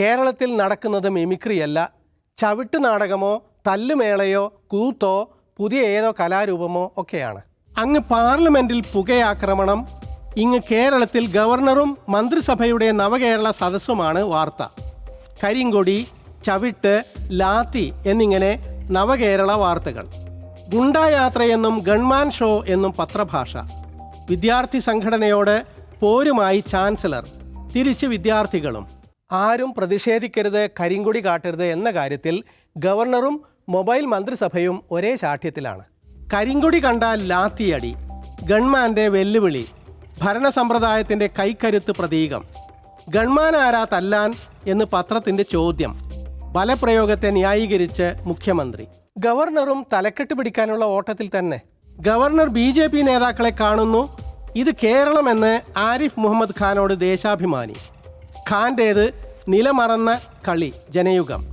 കേരളത്തിൽ നടക്കുന്നത് മിമിക്രിയല്ല. ചവിട്ട് നാടകമോ തല്ലുമേളയോ കൂത്തോ പുതിയ ഏതോ കലാരൂപമോ ഒക്കെയാണ്. അങ്ങ് പാർലമെന്റിൽ പുകയാക്രമണം. ഇങ്ങ് കേരളത്തിൽ ഗവർണറും മന്ത്രിസഭയുടെ നവകേരള സദസ്സുമാണ് വാർത്ത. കരിങ്കൊടി ചവിട്ട് ലാത്തി എന്നിങ്ങനെ നവകേരള വാർത്തകൾ. ഗുണ്ടായാത്രയെന്നും ഗൺമാൻ ഷോ എന്നും പത്രഭാഷ. വിദ്യാർത്ഥി സംഘടനയോട് പോരുമായി ചാൻസലർ. തിരിച്ച് വിദ്യാർത്ഥികളും. ആരും പ്രതിഷേധിക്കരുത് കരിങ്കൊടി കാട്ടരുത് എന്ന കാര്യത്തിൽ ഗവർണറും മൊബൈൽ മന്ത്രിസഭയും ഒരേ ശാഠ്യത്തിലാണ്. കരിങ്കൊടി കണ്ടാൽ ലാത്തിയടി ഗൺമാന്റെ വെല്ലുവിളി ഭരണസമ്പ്രദായത്തിന്റെ കൈക്കരുത്ത് പ്രതീകം. ഗൺമാൻ ആരാ തല്ലാൻ എന്ന് പത്രത്തിന്റെ ചോദ്യം ബലപ്രയോഗത്തെ ന്യായീകരിച്ച് മുഖ്യമന്ത്രി. ഗവർണറും തലക്കെട്ട് പിടിക്കാനുള്ള ഓട്ടത്തിൽ തന്നെ. ഗവർണർ ബി ജെ പി നേതാക്കളെ കാണുന്നു ഇത് കേരളമെന്ന് ആരിഫ് മുഹമ്മദ് ഖാനോട് ദേശാഭിമാനി. ഖാന്റേത് നിലമറന്ന കളി ജനയുഗം.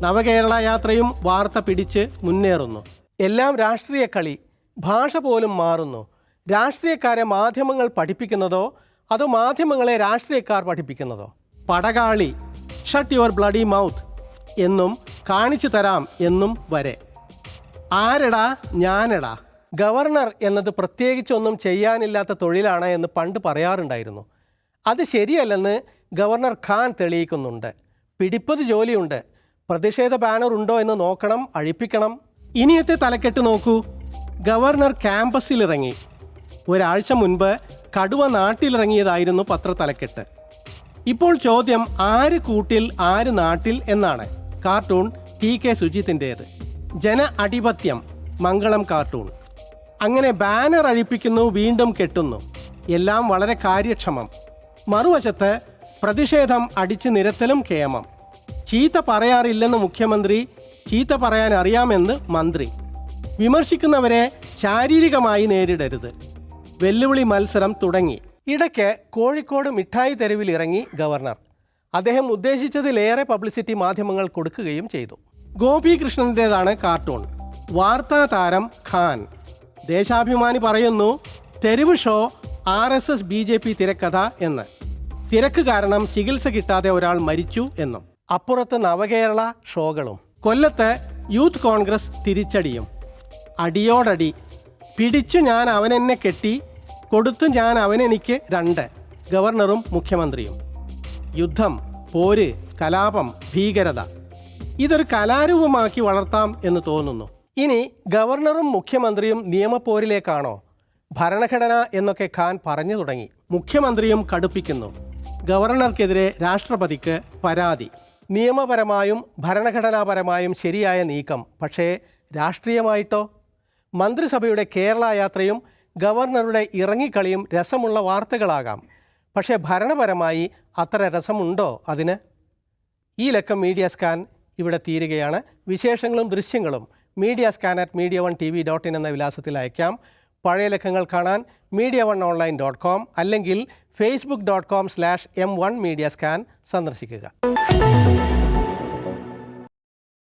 നവകേരള യാത്രയും വാർത്ത പിടിച്ച് മുന്നേറുന്നു. എല്ലാം രാഷ്ട്രീയ കളി ഭാഷ പോലും മാറുന്നു. രാഷ്ട്രീയക്കാരെ മാധ്യമങ്ങൾ പഠിപ്പിക്കുന്നതോ അതോ മാധ്യമങ്ങളെ രാഷ്ട്രീയക്കാർ പഠിപ്പിക്കുന്നതോ? പടകാളി ഷട്ട് യുവർ ബ്ലഡി മൗത്ത് എന്നും കാണിച്ചു തരാം എന്നും വരെ. ആരടാ ഞാനടാ? ഗവർണർ എന്നത് പ്രത്യേകിച്ചൊന്നും ചെയ്യാനില്ലാത്ത തൊഴിലാണ് എന്ന് പണ്ട് പറയാറുണ്ടായിരുന്നു. അത് ശരിയല്ലെന്ന് ഗവർണർ ഖാൻ തെളിയിക്കുന്നുണ്ട്. പിടിപ്പത് ജോലിയുണ്ട്. പ്രതിഷേധ ബാനർ ഉണ്ടോ എന്ന് നോക്കണം അഴിപ്പിക്കണം. ഇനിയത്തെ തലക്കെട്ട് നോക്കൂ. ഗവർണർ ക്യാമ്പസിലിറങ്ങി. ഒരാഴ്ച മുൻപ് കടുവ നാട്ടിലിറങ്ങിയതായിരുന്നു പത്ര തലക്കെട്ട്. ഇപ്പോൾ ചോദ്യം ആര് കൂട്ടിൽ ആര് നാട്ടിൽ എന്നാണ്. കാർട്ടൂൺ ടി കെ സുജിത്തിന്റേത്. ജന അടിപത്യം മംഗളം കാർട്ടൂൺ. അങ്ങനെ ബാനർ അഴിപ്പിക്കുന്നു വീണ്ടും കെട്ടുന്നു. എല്ലാം വളരെ കാര്യക്ഷമം. മറുവശത്ത് പ്രതിഷേധം അടിച്ചു നിരത്തലും കേമം ചീത്ത പറയാറില്ലെന്ന് മുഖ്യമന്ത്രി ചീത്ത പറയാൻ അറിയാമെന്ന് മന്ത്രി. വിമർശിക്കുന്നവരെ ശാരീരികമായി നേരിടരുത്. വെല്ലുവിളി മത്സരം തുടങ്ങി. ഇടയ്ക്ക് കോഴിക്കോട് മിഠായി തെരുവിൽ ഇറങ്ങി ഗവർണർ. അദ്ദേഹം ഉദ്ദേശിച്ചതിലേറെ പബ്ലിസിറ്റി മാധ്യമങ്ങൾ കൊടുക്കുകയും ചെയ്തു. ഗോപികൃഷ്ണന്റേതാണ് കാർട്ടൂൺ. വാർത്താ താരം ഖാൻ. ദേശാഭിമാനി പറയുന്നു തെരുവ് show R S S B J P തിരക്കഥ എന്ന്. തിരക്ക് കാരണം ചികിത്സ കിട്ടാതെ ഒരാൾ മരിച്ചു എന്നും. അപ്പുറത്ത് നവകേരള ഷോകളും. കൊല്ലത്ത് യൂത്ത് കോൺഗ്രസ് തിരിച്ചടിയും. അടിയോടടി പിടിച്ചു ഞാൻ അവനെന്നെ കെട്ടി കൊടുത്തു ഞാൻ അവനെനിക്ക് രണ്ട് ഗവർണറും മുഖ്യമന്ത്രിയും. യുദ്ധം പോര് കലാപം ഭീകരത. ഇതൊരു കലാരൂപമാക്കി വളർത്താം എന്ന് തോന്നുന്നു. ഇനി ഗവർണറും മുഖ്യമന്ത്രിയും നിയമപ്പോരിലേക്കാണോ? ഭരണഘടന എന്നൊക്കെ ഖാൻ പറഞ്ഞു തുടങ്ങി. മുഖ്യമന്ത്രിയും കടുപ്പിക്കുന്നു. ഗവർണർക്കെതിരെ രാഷ്ട്രപതിക്ക് പരാതി. നിയമപരമായും ഭരണഘടനാപരമായും ശരിയായ നീക്കം. പക്ഷേ രാഷ്ട്രീയമായിട്ടോ? മന്ത്രിസഭയുടെ കേരള യാത്രയും ഗവർണറുടെ ഇറങ്ങിക്കളിയും രസമുള്ള വാർത്തകളാകാം. പക്ഷേ ഭരണപരമായി അത്ര രസമുണ്ടോ അതിന്? ഈ ലക്കം മീഡിയ സ്കാൻ ഇവിടെ തീരുകയാണ്. വിശേഷങ്ങളും ദൃശ്യങ്ങളും media scan at media one T V dot in എന്ന വിലാസത്തിൽ അയക്കാം. പഴയ ലക്കങ്ങൾ കാണാൻ media one online dot com അല്ലെങ്കിൽ Facebook dot com slash M one media scan സന്ദർശിക്കുക.